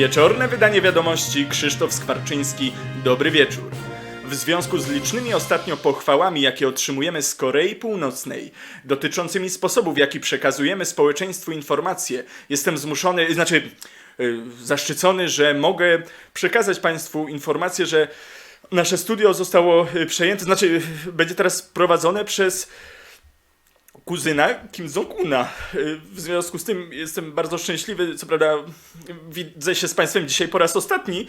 Wieczorne wydanie wiadomości Krzysztof Skwarczyński. Dobry wieczór. W związku z licznymi ostatnio pochwałami, jakie otrzymujemy z Korei Północnej, dotyczącymi sposobu, w jaki przekazujemy społeczeństwu informacje, jestem zmuszony, znaczy y, zaszczycony, że mogę przekazać Państwu informację, że nasze studio zostało y, przejęte, znaczy y, będzie teraz prowadzone przez kuzyna Kim Jong-una. Y, W związku z tym jestem bardzo szczęśliwy. Co prawda widzę się z Państwem dzisiaj po raz ostatni,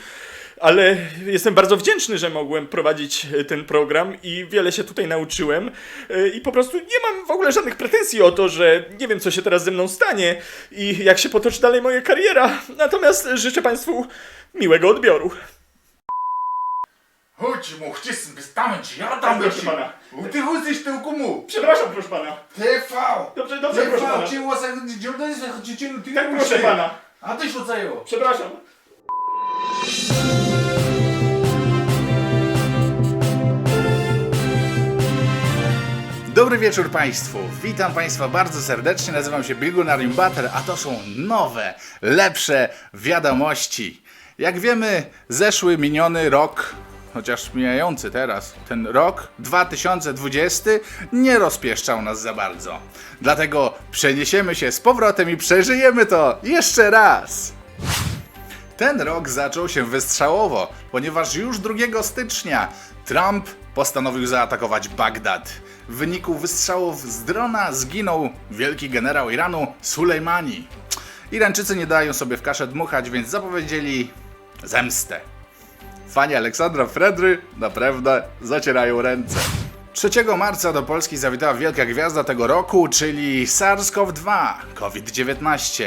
ale jestem bardzo wdzięczny, że mogłem prowadzić y, ten program i wiele się tutaj nauczyłem. Y, I po prostu nie mam w ogóle żadnych pretensji o to, że nie wiem, co się teraz ze mną stanie i jak się potoczy dalej moja kariera. Natomiast życzę Państwu miłego odbioru. Chodź mu, chcisnę, wystawęć, ja tam Proszę wyszli. pana. Ty chodzisz tylko mu. Przepraszam, proszę pana. TV. Dobrze, dobrze, proszę pana. TV, czy u was dzielnicy chodzicie, no ty Tak, proszę pana. A ty co zajęło? Przepraszam. Dobry wieczór Państwu. Witam Państwa bardzo serdecznie. Nazywam się Bilgunarium Butter, a to są nowe, lepsze wiadomości. Jak wiemy, zeszły miniony rok chociaż mijający teraz, ten rok 2020 nie rozpieszczał nas za bardzo. Dlatego przeniesiemy się z powrotem i przeżyjemy to jeszcze raz. Ten rok zaczął się wystrzałowo, ponieważ już 2 stycznia Trump postanowił zaatakować Bagdad. W wyniku wystrzałów z drona zginął wielki generał Iranu Sulejmani. Irańczycy nie dają sobie w kaszę dmuchać, więc zapowiedzieli zemstę. Fani Aleksandra Fredry naprawdę zacierają ręce. 3 marca do Polski zawitała wielka gwiazda tego roku, czyli SARS-CoV-2, COVID-19.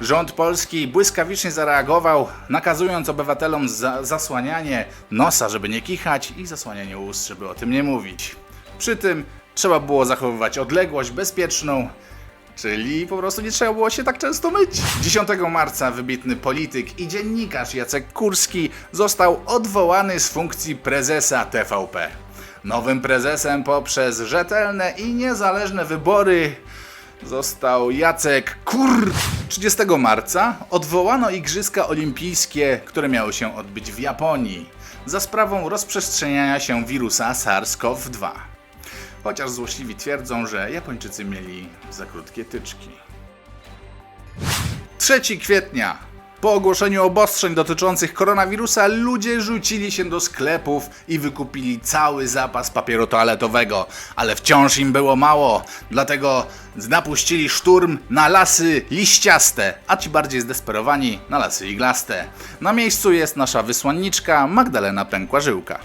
Rząd polski błyskawicznie zareagował, nakazując obywatelom za zasłanianie nosa, żeby nie kichać i zasłanianie ust, żeby o tym nie mówić. Przy tym trzeba było zachowywać odległość bezpieczną, Czyli po prostu nie trzeba było się tak często myć. 10 marca wybitny polityk i dziennikarz Jacek Kurski został odwołany z funkcji prezesa TVP. Nowym prezesem poprzez rzetelne i niezależne wybory został Jacek Kur. 30 marca odwołano Igrzyska Olimpijskie, które miały się odbyć w Japonii za sprawą rozprzestrzeniania się wirusa SARS-CoV-2 chociaż złośliwi twierdzą, że Japończycy mieli za krótkie tyczki. 3 kwietnia. Po ogłoszeniu obostrzeń dotyczących koronawirusa ludzie rzucili się do sklepów i wykupili cały zapas papieru toaletowego, ale wciąż im było mało, dlatego napuścili szturm na lasy liściaste, a ci bardziej zdesperowani na lasy iglaste. Na miejscu jest nasza wysłanniczka Magdalena Pękła-Żyłka.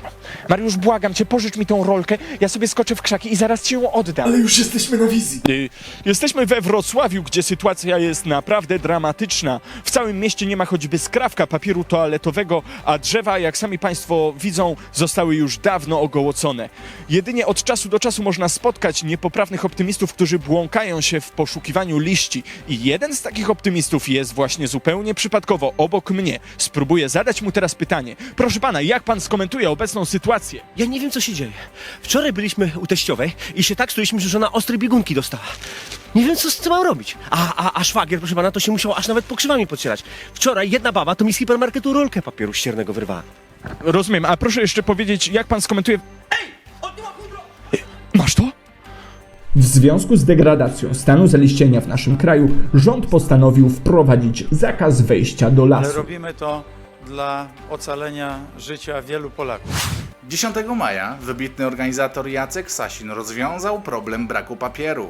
Mariusz, błagam cię, pożycz mi tą rolkę, ja sobie skoczę w krzaki i zaraz ci ją oddam. Ale już jesteśmy na wizji. Y, Jesteśmy we Wrocławiu, gdzie sytuacja jest naprawdę dramatyczna. W całym mieście nie ma choćby skrawka papieru toaletowego, a drzewa, jak sami Państwo widzą, zostały już dawno ogołocone. Jedynie od czasu do czasu można spotkać niepoprawnych optymistów, którzy błąkają się w poszukiwaniu liści. I jeden z takich optymistów jest właśnie zupełnie przypadkowo obok mnie. Spróbuję zadać mu teraz pytanie. Proszę pana, jak pan skomentuje obecną sytuację? Ja nie wiem, co się dzieje. Wczoraj byliśmy u teściowej i się tak stoiliśmy, że żona ostrej biegunki dostała. Nie wiem, co z tym mam robić. A, a, a szwagier, proszę pana, to się musiał aż nawet pokrzywami podcierać. Wczoraj jedna baba to mi z hipermarketu rolkę papieru ściernego wyrwała. Rozumiem, a proszę jeszcze powiedzieć, jak pan skomentuje. Ej! W związku z degradacją stanu zaliścienia w naszym kraju, rząd postanowił wprowadzić zakaz wejścia do Ale lasu. robimy to dla ocalenia życia wielu Polaków. 10 maja wybitny organizator Jacek Sasin rozwiązał problem braku papieru.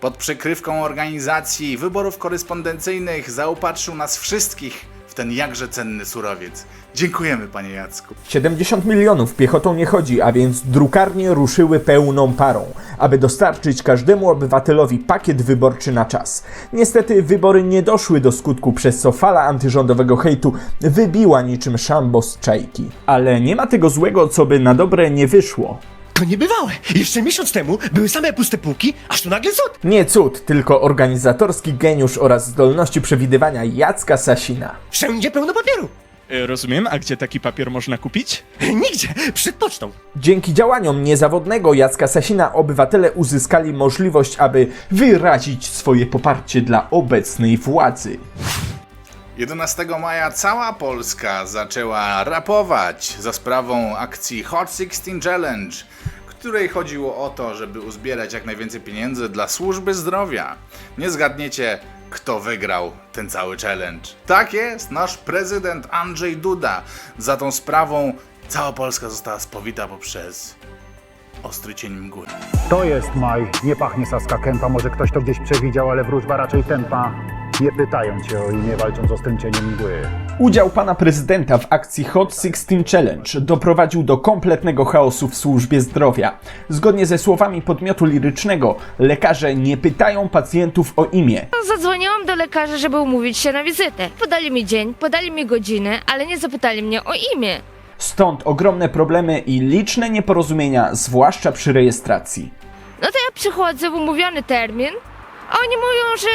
Pod przykrywką organizacji wyborów korespondencyjnych zaopatrzył nas wszystkich w ten jakże cenny surowiec. Dziękujemy panie Jacku. 70 milionów piechotą nie chodzi, a więc drukarnie ruszyły pełną parą, aby dostarczyć każdemu obywatelowi pakiet wyborczy na czas. Niestety wybory nie doszły do skutku, przez co fala antyrządowego hejtu wybiła niczym szambo z czajki. Ale nie ma tego złego, co by na dobre nie wyszło. To niebywałe. Jeszcze miesiąc temu były same puste półki, aż tu nagle cud. Nie cud, tylko organizatorski geniusz oraz zdolności przewidywania Jacka Sasina. Wszędzie pełno papieru. E, Rozumiem, a gdzie taki papier można kupić? Nigdzie, przed pocztą. Dzięki działaniom niezawodnego Jacka Sasina obywatele uzyskali możliwość, aby wyrazić swoje poparcie dla obecnej władzy. 11 maja cała Polska zaczęła rapować za sprawą akcji Hot 16 Challenge, której chodziło o to, żeby uzbierać jak najwięcej pieniędzy dla służby zdrowia. Nie zgadniecie, kto wygrał ten cały challenge. Tak jest, nasz prezydent Andrzej Duda. Za tą sprawą cała Polska została spowita poprzez ostry cień mgły. To jest maj, nie pachnie Saska Kępa, może ktoś to gdzieś przewidział, ale wróżba raczej tępa. Nie pytają cię o imię, walcząc z ostrym cieniem mgły. Udział pana prezydenta w akcji Hot 16 Challenge doprowadził do kompletnego chaosu w służbie zdrowia. Zgodnie ze słowami podmiotu lirycznego, lekarze nie pytają pacjentów o imię. Zadzwoniłam do lekarza, żeby umówić się na wizytę. Podali mi dzień, podali mi godzinę, ale nie zapytali mnie o imię. Stąd ogromne problemy i liczne nieporozumienia, zwłaszcza przy rejestracji. No to ja przychodzę w umówiony termin, a oni mówią, że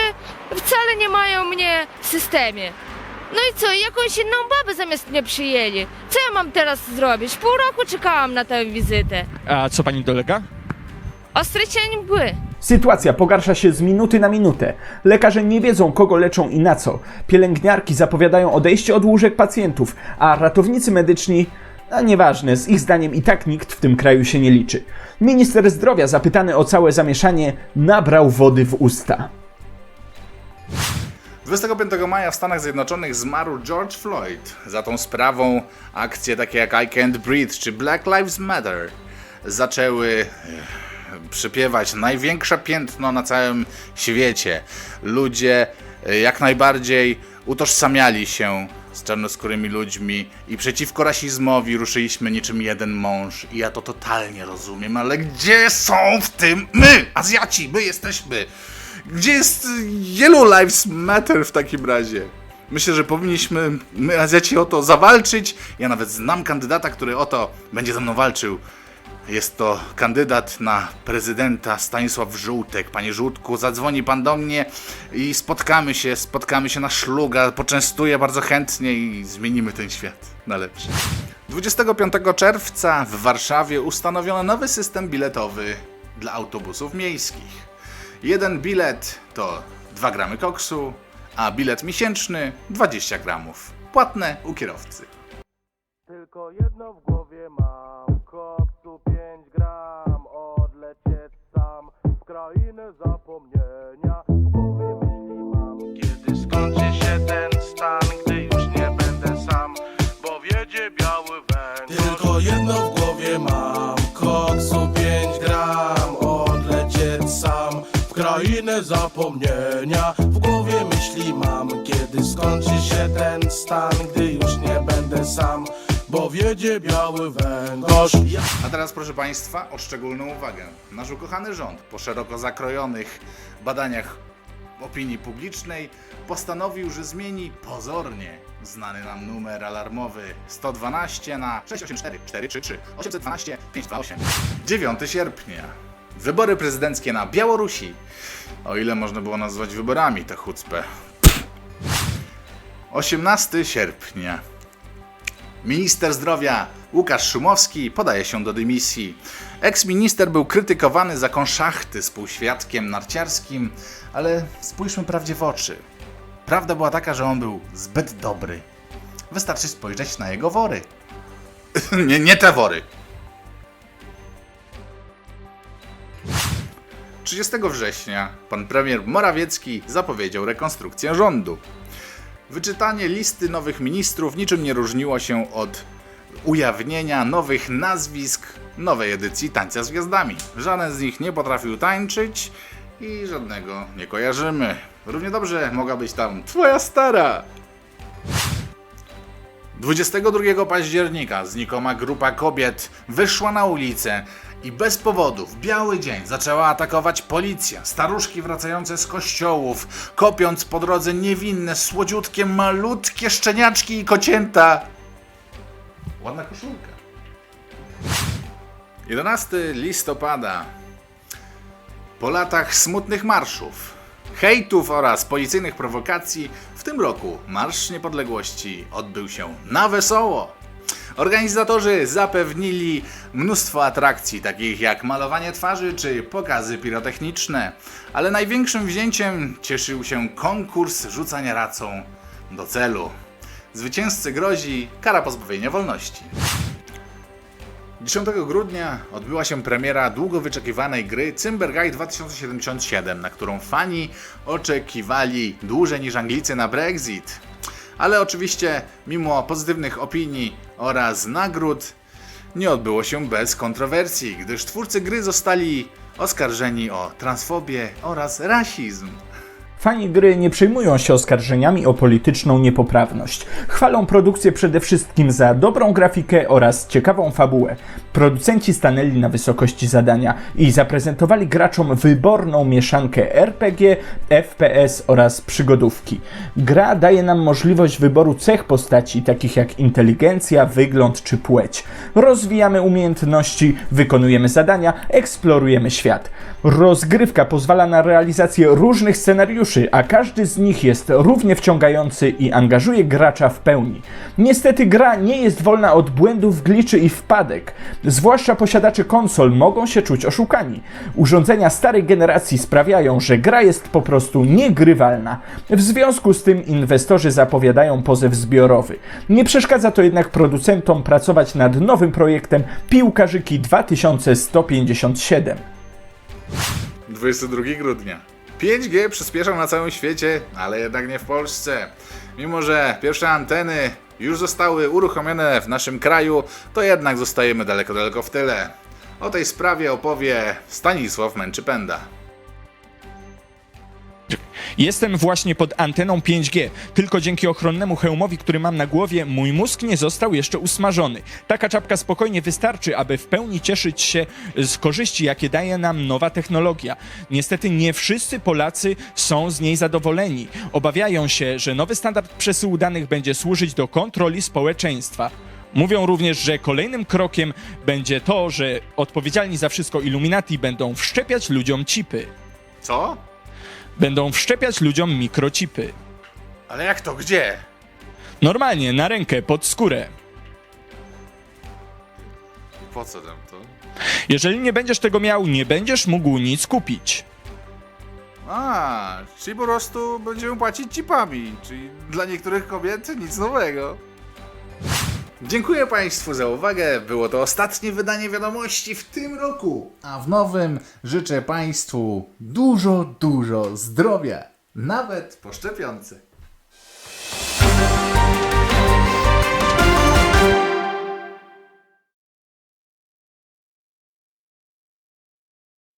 wcale nie mają mnie w systemie. No i co, jakąś inną babę zamiast mnie przyjęli. Co ja mam teraz zrobić? Pół roku czekałam na tę wizytę. A co pani dolega? Ostry cień mgły. Sytuacja pogarsza się z minuty na minutę. Lekarze nie wiedzą, kogo leczą i na co. Pielęgniarki zapowiadają odejście od łóżek pacjentów, a ratownicy medyczni. A nieważne, z ich zdaniem i tak nikt w tym kraju się nie liczy. Minister zdrowia, zapytany o całe zamieszanie, nabrał wody w usta. 25 maja w Stanach Zjednoczonych zmarł George Floyd. Za tą sprawą akcje takie jak I Can't Breathe czy Black Lives Matter zaczęły eh, przypiewać największe piętno na całym świecie. Ludzie eh, jak najbardziej utożsamiali się z czarnoskórymi ludźmi i przeciwko rasizmowi ruszyliśmy niczym jeden mąż. I ja to totalnie rozumiem, ale gdzie są w tym my, Azjaci? My jesteśmy. Gdzie jest y, Yellow Lives Matter w takim razie? Myślę, że powinniśmy my Azjaci o to zawalczyć. Ja nawet znam kandydata, który o to będzie ze mną walczył. Jest to kandydat na prezydenta Stanisław Żółtek. Panie Żółtku, zadzwoni pan do mnie i spotkamy się, spotkamy się na szluga, poczęstuję bardzo chętnie i zmienimy ten świat na lepsze. 25 czerwca w Warszawie ustanowiono nowy system biletowy dla autobusów miejskich. Jeden bilet to 2 gramy koksu, a bilet miesięczny 20 gramów. Płatne u kierowcy. Tylko jedno w głowie zapomnienia W głowie myśli mam Kiedy skończy się ten stan Gdy już nie będę sam bo wiedzie biały węgorz. A teraz, proszę Państwa, o szczególną uwagę. Nasz ukochany rząd po szeroko zakrojonych badaniach opinii publicznej postanowił, że zmieni pozornie znany nam numer alarmowy 112 na 684 433 812 528. 9 sierpnia. Wybory prezydenckie na Białorusi. O ile można było nazwać wyborami tę chucpę. 18 sierpnia. Minister zdrowia Łukasz Szumowski podaje się do dymisji. Eks-minister był krytykowany za konszachty z półświadkiem narciarskim, ale spójrzmy prawdzie w oczy. Prawda była taka, że on był zbyt dobry. Wystarczy spojrzeć na jego wory. nie, nie te wory. 30 września pan premier Morawiecki zapowiedział rekonstrukcję rządu. Wyczytanie listy nowych ministrów niczym nie różniło się od ujawnienia nowych nazwisk nowej edycji Tańca z Gwiazdami. Żaden z nich nie potrafił tańczyć i żadnego nie kojarzymy. Równie dobrze mogła być tam twoja stara. 22 października znikoma grupa kobiet wyszła na ulicę i bez powodu w biały dzień zaczęła atakować policja, staruszki wracające z kościołów, kopiąc po drodze niewinne, słodziutkie, malutkie szczeniaczki i kocięta. Ładna koszulka. 11 listopada. Po latach smutnych marszów, hejtów oraz policyjnych prowokacji, w tym roku Marsz Niepodległości odbył się na wesoło. Organizatorzy zapewnili mnóstwo atrakcji, takich jak malowanie twarzy czy pokazy pirotechniczne, ale największym wzięciem cieszył się konkurs rzucania racą do celu. Zwycięzcy grozi kara pozbawienia wolności. 10 grudnia odbyła się premiera długo wyczekiwanej gry Cymberguy 2077, na którą fani oczekiwali dłużej niż Anglicy na Brexit. Ale oczywiście, mimo pozytywnych opinii oraz nagród, nie odbyło się bez kontrowersji, gdyż twórcy gry zostali oskarżeni o transfobię oraz rasizm. Fani gry nie przejmują się oskarżeniami o polityczną niepoprawność. Chwalą produkcję przede wszystkim za dobrą grafikę oraz ciekawą fabułę. Producenci stanęli na wysokości zadania i zaprezentowali graczom wyborną mieszankę RPG, FPS oraz przygodówki. Gra daje nam możliwość wyboru cech postaci, takich jak inteligencja, wygląd czy płeć. Rozwijamy umiejętności, wykonujemy zadania, eksplorujemy świat. Rozgrywka pozwala na realizację różnych scenariuszy, a każdy z nich jest równie wciągający i angażuje gracza w pełni. Niestety gra nie jest wolna od błędów, gliczy i wpadek. Zwłaszcza posiadacze konsol mogą się czuć oszukani. Urządzenia starej generacji sprawiają, że gra jest po prostu niegrywalna. W związku z tym inwestorzy zapowiadają pozew zbiorowy. Nie przeszkadza to jednak producentom pracować nad nowym projektem Piłkarzyki 2157. 22 grudnia. 5G przyspieszał na całym świecie, ale jednak nie w Polsce. Mimo, że pierwsze anteny już zostały uruchomione w naszym kraju, to jednak zostajemy daleko, daleko w tyle. O tej sprawie opowie Stanisław Męczypęda. Jestem właśnie pod anteną 5G. Tylko dzięki ochronnemu hełmowi, który mam na głowie, mój mózg nie został jeszcze usmażony. Taka czapka spokojnie wystarczy, aby w pełni cieszyć się z korzyści, jakie daje nam nowa technologia. Niestety nie wszyscy Polacy są z niej zadowoleni. Obawiają się, że nowy standard przesyłu danych będzie służyć do kontroli społeczeństwa. Mówią również, że kolejnym krokiem będzie to, że odpowiedzialni za wszystko Illuminati będą wszczepiać ludziom chipy. Co? Będą wszczepiać ludziom mikrochipy. Ale jak to? Gdzie? Normalnie, na rękę, pod skórę. Po co tam to? Jeżeli nie będziesz tego miał, nie będziesz mógł nic kupić. A, czyli po prostu będziemy płacić chipami, czyli dla niektórych kobiet nic nowego. Dziękuję Państwu za uwagę. Było to ostatnie wydanie wiadomości w tym roku. A w nowym życzę Państwu dużo, dużo zdrowia. Nawet po szczepionce.